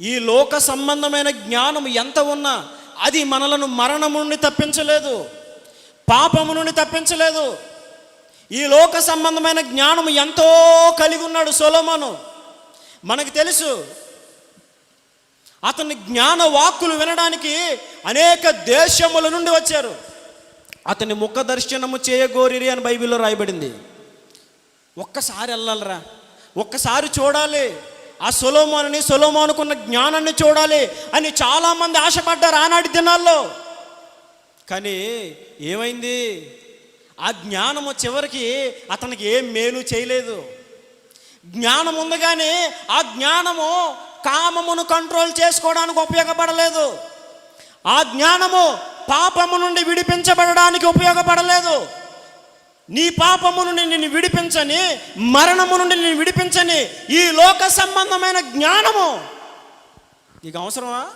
ఈ లోక సంబంధమైన జ్ఞానం ఎంత ఉన్నా అది మనలను మరణము నుండి తప్పించలేదు పాపము నుండి తప్పించలేదు. ఈ లోక సంబంధమైన జ్ఞానం ఎంతో కలిగి ఉన్నాడు సొలొమోను. మనకు తెలుసు అతని జ్ఞాన వాక్కులు వినడానికి అనేక దేశముల నుండి వచ్చారు. అతని ముఖ దర్శనము చేయగోరిరి అని బైబిల్లో రాయబడింది. ఒక్కసారి వెళ్ళాలరా ఒక్కసారి చూడాలి. ఆ సొలోమోనని సొలోమోనుకున్న జ్ఞానాన్ని చూడాలి అని చాలామంది ఆశపడ్డారు ఆనాటి దినాల్లో. కానీ ఏమైంది? ఆ జ్ఞానము చివరికి అతనికి ఏం మేలు చేయలేదు. జ్ఞానం ఉంది కానీ ఆ జ్ఞానము కామమును కంట్రోల్ చేసుకోవడానికి ఉపయోగపడలేదు. ఆ జ్ఞానము పాపము నుండి విడిపించబడడానికి ఉపయోగపడలేదు. నీ పాపము నుండి నిన్ను విడిపించని మరణము నుండి నిన్ను విడిపించని ఈ లోక సంబంధమైన జ్ఞానము. నీకు అవసరమా?